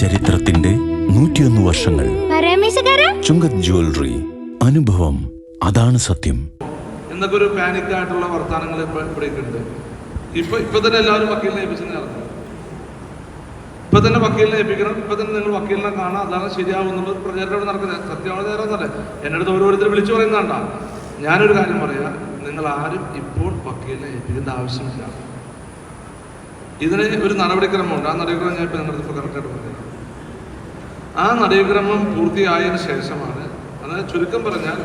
ചരിത്രത്തിന്റെ നൂറ്റിയൊന്ന് വർഷങ്ങൾ. ചുങ്കത് ജ്വല്ലറി അനുഭവം അതാണ് സത്യം. എന്നൊക്കെ ഒരു പാനിക് ആയിട്ടുള്ള വർത്തമാനങ്ങൾ ഇപ്പൊ ഇവിടെയൊക്കെ ഉണ്ട് ഇപ്പൊ ഇപ്പൊ തന്നെ എല്ലാവരും വക്കീലിനെ ഏൽപ്പിച്ചു ഇപ്പൊ തന്നെ വക്കീലിനെ ഏൽപ്പിക്കണം. ഇപ്പൊ തന്നെ നിങ്ങൾ വക്കീലിനെ കാണാം. അതാണ് ശരിയാവുന്നത് പ്രചാരണം ഇവിടെ നടക്കുന്നത്. സത്യമാണ് നേരെന്നല്ലേ എന്റെ അടുത്ത് ഓരോരുത്തർ വിളിച്ചു പറയുന്നതാണ്ടാ. ഞാനൊരു കാര്യം പറയാം. നിങ്ങൾ ആരും ഇപ്പോൾ വക്കീലിനെ ഏൽപ്പിക്കേണ്ട ആവശ്യമില്ല. ഇതിന് ഒരു നടപടിക്രമമുണ്ട്. ആ നടപടിക്രമം ഞാൻ ഇപ്പോൾ നിങ്ങളുടെ ഇപ്പോൾ കറക്റ്റായിട്ട് പറഞ്ഞു ആ നടപടിക്രമം പൂർത്തിയായതിനു ശേഷമാണ്. അതായത് ചുരുക്കം പറഞ്ഞാൽ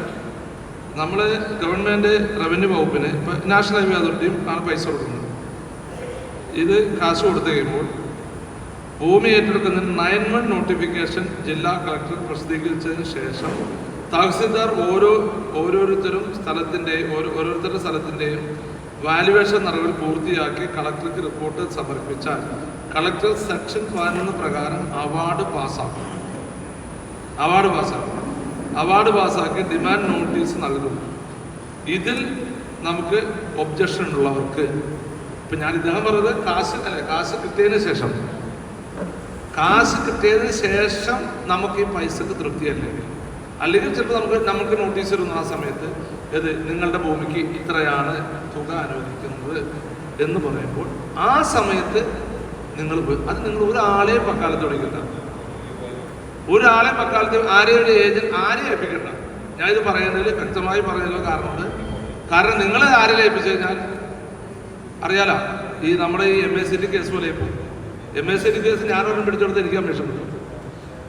നമ്മൾ ഗവൺമെന്റ് റവന്യൂ വകുപ്പിന് ഇപ്പം നാഷണൽ ഹൈവേ അതോറിറ്റിയും ആണ് പൈസ കൊടുക്കുന്നത്. ഇത് കാശ് കൊടുത്തു കഴിയുമ്പോൾ ഭൂമി ഏറ്റെടുക്കുന്നതിന് നയൻ വൺ നോട്ടിഫിക്കേഷൻ ജില്ലാ കളക്ടർ പ്രസിദ്ധീകരിച്ചതിന് ശേഷം തഹസിൽദാർ ഓരോ ഓരോരുത്തരും സ്ഥലത്തിന്റെയും ഓരോ ഓരോരുത്തരുടെ സ്ഥലത്തിന്റെയും വാല്യുവേഷൻ നടപടി പൂർത്തിയാക്കി കളക്ടർക്ക് റിപ്പോർട്ട് സമർപ്പിച്ചാൽ കളക്ടർ സെക്ഷൻ പതിനൊന്ന് പ്രകാരം അവാർഡ് പാസ്സാക്കും. അവാർഡ് പാസ്സാക്കും. അവാർഡ് പാസ്സാക്കി ഡിമാൻഡ് നോട്ടീസ് നൽകും. ഇതിൽ നമുക്ക് ഒബ്ജക്ഷൻ ഉള്ളവർക്ക് ഇപ്പം ഞാൻ ഇദ്ദേഹം പറഞ്ഞത് കാശ് അല്ല കാശ് കിട്ടിയതിന് ശേഷം. കാശ് കിട്ടിയതിന് ശേഷം നമുക്ക് ഈ പൈസക്ക് തൃപ്തിയല്ലേ? അല്ലെങ്കിൽ ചിലപ്പോൾ നമുക്ക് നമുക്ക് നോട്ടീസ് വരുന്നു ആ സമയത്ത് ഇത് നിങ്ങളുടെ ഭൂമിക്ക് ഇത്രയാണ് തുക അനുവദിക്കുന്നത് എന്ന് പറയുമ്പോൾ ആ സമയത്ത് നിങ്ങൾ അത് നിങ്ങൾ ഒരാളെ പക്കാലത്ത് വിളിക്കണ്ട. ഒരാളെ പക്കാലത്ത് ആരെയും ഏജന്റ് ആരെയും ഏൽപ്പിക്കണ്ട. ഞാനിത് പറയുന്നതിൽ വ്യക്തമായി പറയുന്നതിൽ കാരണമുണ്ട്. കാരണം നിങ്ങൾ ആരെ ലയിപ്പിച്ചു കഴിഞ്ഞാൽ അറിയാലോ ഈ നമ്മുടെ ഈ M S C T case പോലെ ഇപ്പോൾ M S C T case ഞാനൊരെണ്ണം പിടിച്ചെടുത്ത് എനിക്ക് കമ്മീഷൻ കിട്ടും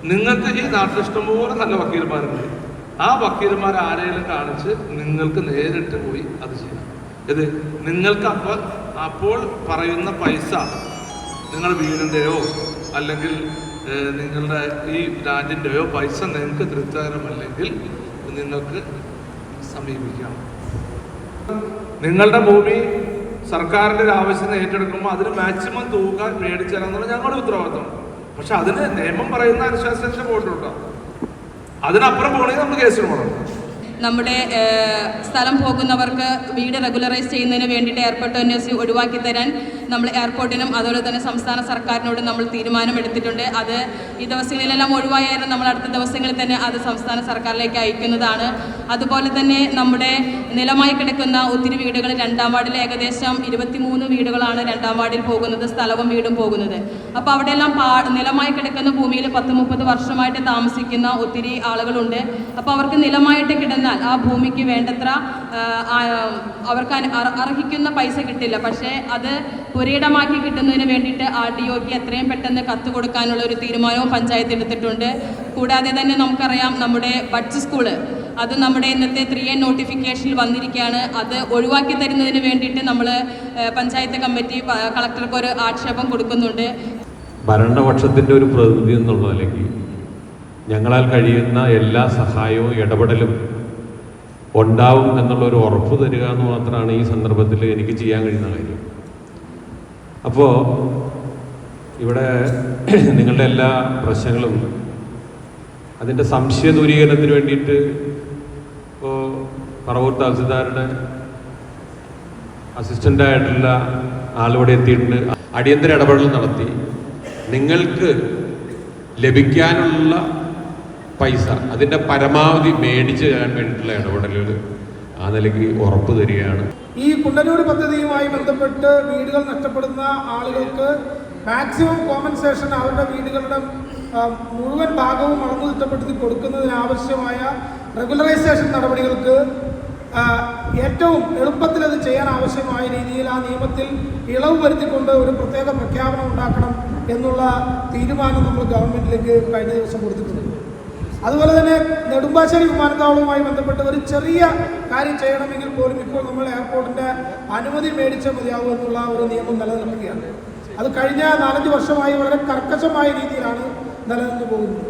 നിങ്ങൾക്ക് ഈ നാട്ടിൽ ഇഷ്ടംപോലെ നല്ല വക്കീൽമാരുണ്ട് ആ വക്കീൽമാർ ആരെങ്കിലും കാണിച്ച് നിങ്ങൾക്ക് നേരിട്ട് പോയി അത് ചെയ്യാം. ഇത് നിങ്ങൾക്ക് അപ്പോൾ അപ്പോൾ പറയുന്ന പൈസ നിങ്ങളുടെ വീടിന്റെയോ അല്ലെങ്കിൽ നിങ്ങളുടെ ഈ ലാൻഡിന്റെയോ പൈസ നിങ്ങൾക്ക് തൃപ്തികരമല്ലെങ്കിൽ നിങ്ങൾക്ക് സമീപിക്കാം. നിങ്ങളുടെ ഭൂമി സർക്കാരിന്റെ ഒരു ആവശ്യത്തിന് ഏറ്റെടുക്കുമ്പോൾ അതിന് മാക്സിമം തുക മേടിച്ചു ഞങ്ങളുടെ ഉത്തരവാദിത്തം പക്ഷെ അതിന് നിയമം പറയുന്ന അനുശാസനത്തിന് പോയിട്ടുണ്ടോ അതിനപ്പുറം പോകണമെങ്കിൽ നമ്മൾ കേസിന് പോകണം. നമ്മുടെ സ്ഥലം പോകുന്നവർക്ക് വീട് റെഗുലറൈസ് ചെയ്യുന്നതിന് വേണ്ടിയിട്ട് എയർപോർട്ട് എൻ ഒഴിവാക്കി തരാൻ നമ്മൾ എയർപോർട്ടിനും അതുപോലെ തന്നെ സംസ്ഥാന സർക്കാരിനോടും നമ്മൾ തീരുമാനമെടുത്തിട്ടുണ്ട്. അത് ഈ ദിവസങ്ങളിലെല്ലാം ഒഴിവായാലും നമ്മൾ അടുത്ത ദിവസങ്ങളിൽ തന്നെ അത് സംസ്ഥാന സർക്കാരിലേക്ക് അയക്കുന്നതാണ്. അതുപോലെ തന്നെ നമ്മുടെ നിലമായി കിടക്കുന്ന ഒത്തിരി വീടുകൾ രണ്ടാം വാർഡിൽ ഏകദേശം ഇരുപത്തിമൂന്ന് വീടുകളാണ് രണ്ടാം വാർഡിൽ പോകുന്നത് സ്ഥലവും വീടും പോകുന്നത്. അപ്പോൾ അവിടെയെല്ലാം പാ നിലമായി കിടക്കുന്ന ഭൂമിയിൽ പത്ത് മുപ്പത് വർഷമായിട്ട് താമസിക്കുന്ന ഒത്തിരി ആളുകളുണ്ട്. അപ്പോൾ അവർക്ക് നിലമായിട്ട് കിടന്നാൽ ആ ഭൂമിക്ക് വേണ്ടത്ര അവർക്ക് അർഹിക്കുന്ന പൈസ കിട്ടില്ല. പക്ഷേ അത് പുരയിടമാക്കി കിട്ടുന്നതിന് വേണ്ടിയിട്ട് ആർ ഡി ഒക്ക് എത്രയും പെട്ടെന്ന് കത്ത് കൊടുക്കാനുള്ള ഒരു തീരുമാനവും പഞ്ചായത്ത് എടുത്തിട്ടുണ്ട്. കൂടാതെ തന്നെ നമുക്കറിയാം നമ്മുടെ ബഡ്ജ് സ്കൂൾ അത് നമ്മുടെ ഇന്നത്തെ ത്രീ എൻ നോട്ടിഫിക്കേഷനിൽ വന്നിരിക്കുകയാണ്. അത് ഒഴിവാക്കി തരുന്നതിന് വേണ്ടിയിട്ട് നമ്മൾ പഞ്ചായത്ത് കമ്മിറ്റി കളക്ടർക്ക് ഒരു ആക്ഷേപം കൊടുക്കുന്നുണ്ട്. ഭരണപക്ഷത്തിന്റെ ഒരു പ്രതിനിധി എന്നുള്ള ഞങ്ങളാൽ കഴിയുന്ന എല്ലാ സഹായവും ഇടപെടലും ഉണ്ടാവും എന്നുള്ളൊരു ഉറപ്പ് തരിക എന്ന് മാത്രമാണ് ഈ സന്ദർഭത്തിൽ എനിക്ക് ചെയ്യാൻ കഴിയുന്ന കാര്യം. അപ്പോൾ ഇവിടെ നിങ്ങളുടെ എല്ലാ പ്രശ്നങ്ങളും അതിന്റെ സംശയ ദൂരീകരണത്തിന് വേണ്ടിയിട്ട് ഇപ്പോൾ പറവൂർ തഹസിൽദാരുടെ അസിസ്റ്റന്റായിട്ടുള്ള ആളിവിടെ എത്തിയിട്ടുണ്ട്. അടിയന്തര ഇടപെടൽ നടത്തി. നിങ്ങൾക്ക് ലഭിക്കാനുള്ള പൈസ അതിന്റെ പരമാവധി മേടിച്ച് തരാൻ വേണ്ടിയിട്ടുള്ള ഇടപെടലുകൾ ആ നിലയ്ക്ക് ഉറപ്പ് തരികയാണ്. ഈ കുണ്ടന്നൂർ പദ്ധതിയുമായി ബന്ധപ്പെട്ട് വീടുകൾ നഷ്ടപ്പെടുന്ന ആളുകൾക്ക് മാക്സിമം കോമ്പൻസേഷൻ അവരുടെ വീടുകളുടെ മുഴുവൻ ഭാഗവും അളന്നു തിട്ടപ്പെടുത്തി കൊടുക്കുന്നതിനാവശ്യമായ റെഗുലറൈസേഷൻ നടപടികൾക്ക് ഏറ്റവും എളുപ്പത്തിൽ അത് ചെയ്യാൻ ആവശ്യമായ രീതിയിൽ ആ നിയമത്തിൽ ഇളവ് വരുത്തിക്കൊണ്ട് ഒരു പ്രത്യേക പ്രഖ്യാപനം ഉണ്ടാക്കണം എന്നുള്ള തീരുമാനം നമ്മൾ ഗവൺമെന്റിലേക്ക് കഴിഞ്ഞ ദിവസം കൊടുത്തിട്ടുണ്ട്. അതുപോലെ തന്നെ നെടുമ്പാശ്ശേരി വിമാനത്താവളവുമായി ബന്ധപ്പെട്ട് ഒരു ചെറിയ കാര്യം ചെയ്യണമെങ്കിൽ പോലും ഇപ്പോൾ നമ്മൾ എയർപോർട്ടിന്റെ അനുമതി മേടിച്ച മതിയാവും എന്നുള്ള ഒരു നിയമം നിലനിൽക്കുകയാണ്. അത് കഴിഞ്ഞ നാലഞ്ച് വർഷമായി വളരെ കർക്കശമായ രീതിയിലാണ് നിലനിന്ന് പോകുന്നത്.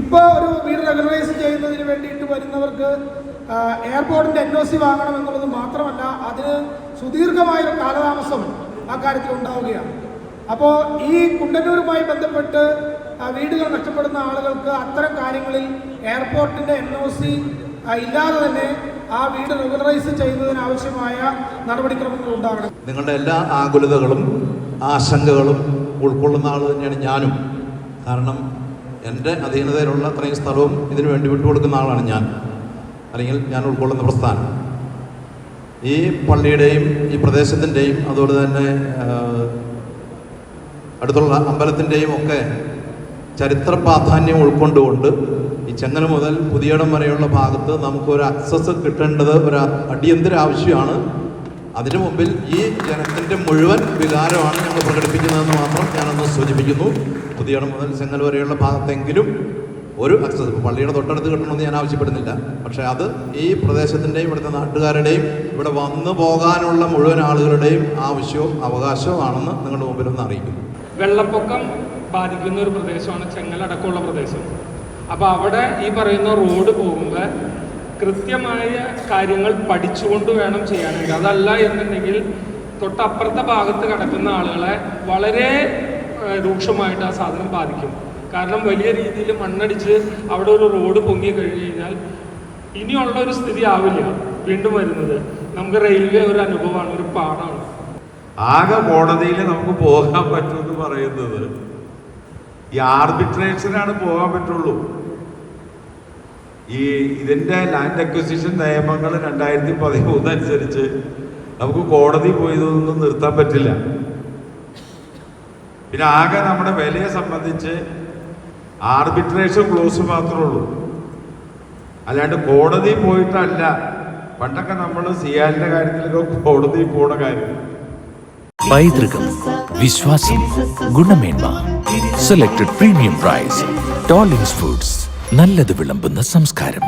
ഇപ്പോൾ ഒരു വീട് റെഗുലറൈസ് ചെയ്യുന്നതിന് വേണ്ടിയിട്ട് വരുന്നവർക്ക് എയർപോർട്ടിന്റെ എൻ ഒ സി വാങ്ങണം എന്നുള്ളത് മാത്രമല്ല അതിന് സുദീർഘമായൊരു കാലതാമസം ആ കാര്യത്തിൽ ഉണ്ടാവുകയാണ്. അപ്പോൾ ഈ കുണ്ടന്നൂരുമായി ബന്ധപ്പെട്ട് വീടുകൾ നഷ്ടപ്പെടുന്ന ആളുകൾക്ക് അത്തരം കാര്യങ്ങളിൽ എയർപോർട്ടിന്റെ എൻ ഒ സി ഇല്ലാതെ തന്നെ ആ വീട് റെഗുലറൈസ് ചെയ്യുന്നതിനാവശ്യമായ നടപടിക്രമങ്ങൾ ഉണ്ടാകണം. നിങ്ങളുടെ എല്ലാ ആകുലതകളും ആശങ്കകളും ഉൾക്കൊള്ളുന്ന ആൾ തന്നെയാണ് ഞാനും. കാരണം എന്റെ അധീനതയിലുള്ള അത്രയും സ്ഥലവും ഇതിനു വേണ്ടി വിട്ടുകൊടുക്കുന്ന ആളാണ് ഞാൻ. അല്ലെങ്കിൽ ഞാൻ ഉൾക്കൊള്ളുന്ന പ്രസ്ഥാനം. ഈ പള്ളിയുടെയും ഈ പ്രദേശത്തിന്റെയും അതുപോലെ തന്നെ അടുത്തുള്ള അമ്പലത്തിന്റെയും ഒക്കെ ചരിത്ര പ്രാധാന്യം ഉൾക്കൊണ്ടുകൊണ്ട് ഈ ചെങ്ങന മുതൽ പുതിയടം വരെയുള്ള ഭാഗത്ത് നമുക്കൊരു അക്സസ് കിട്ടേണ്ടത് ഒരു അടിയന്തര ആവശ്യമാണ്. അതിനു മുമ്പിൽ ഈ ജനത്തിന്റെ മുഴുവൻ വികാരമാണ് ഞങ്ങൾ പ്രകടിപ്പിക്കുന്നതെന്ന് മാത്രം ഞാനൊന്ന് സൂചിപ്പിക്കുന്നു. പുതിയടം മുതൽ ചെങ്ങൽ വരെയുള്ള ഭാഗത്തെങ്കിലും ഒരു അക്സസ് പള്ളിയുടെ തൊട്ടടുത്ത് കിട്ടണമെന്ന് ഞാൻ ആവശ്യപ്പെടുന്നില്ല. പക്ഷേ അത് ഈ പ്രദേശത്തിന്റെയും ഇവിടുത്തെ നാട്ടുകാരുടെയും ഇവിടെ വന്നു പോകാനുള്ള മുഴുവൻ ആളുകളുടെയും ആവശ്യവും അവകാശവും ആണെന്ന് നിങ്ങളുടെ മുമ്പിൽ ഒന്ന് അറിയിക്കുന്നു. വെള്ളപ്പൊക്കം ബാധിക്കുന്ന ഒരു പ്രദേശമാണ് ചെങ്ങലടക്കമുള്ള പ്രദേശം. അപ്പോൾ അവിടെ ഈ പറയുന്ന റോഡ് പോകുമ്പോൾ കൃത്യമായ കാര്യങ്ങൾ പഠിച്ചുകൊണ്ട് വേണം ചെയ്യാനായിട്ട്. അതല്ല എന്നുണ്ടെങ്കിൽ തൊട്ടപ്പുറത്തെ ഭാഗത്ത് കിടക്കുന്ന ആളുകളെ വളരെ രൂക്ഷമായിട്ട് ആ സാധനം ബാധിക്കും. കാരണം വലിയ രീതിയിൽ മണ്ണടിച്ച് അവിടെ ഒരു റോഡ് പൊങ്ങി കഴിഞ്ഞു കഴിഞ്ഞാൽ ഇനിയുള്ള ഒരു സ്ഥിതി ആവില്ല വീണ്ടും വരുന്നത്. നമുക്ക് റെയിൽവേ ഒരു അനുഭവമാണ് ഒരു പാടാണ് ആകെ കോടതിയിൽ നമുക്ക് പോകാൻ പറ്റുമെന്ന് പറയുന്നത്. ഈ ആർബിട്രേഷനാണ് പോകാൻ പറ്റുള്ളൂ. ഈ ഇതിന്റെ ലാൻഡ് അക്വസിഷൻ നിയമങ്ങൾ രണ്ടായിരത്തി പതിമൂന്ന് അനുസരിച്ച് നമുക്ക് കോടതി പോയതൊന്നും നിർത്താൻ പറ്റില്ല. പിന്നെ ആകെ നമ്മുടെ വിലയെ സംബന്ധിച്ച് ആർബിട്രേഷൻ ക്ലോസ് മാത്രമേ ഉള്ളൂ. അല്ലാണ്ട് കോടതി പോയിട്ടല്ല. പണ്ടൊക്കെ നമ്മൾ സിയാലിന്റെ കാര്യത്തിലൊക്കെ കോടതി പോണ കാര്യം. പൈതൃകം വിശ്വാസം ഗുണമേന്മ സെലക്ടഡ് പ്രീമിയം പ്രൈസ് ടോളിംഗ്സ് ഫുഡ്സ് നല്ലത് വിളമ്പുന്ന സംസ്കാരം.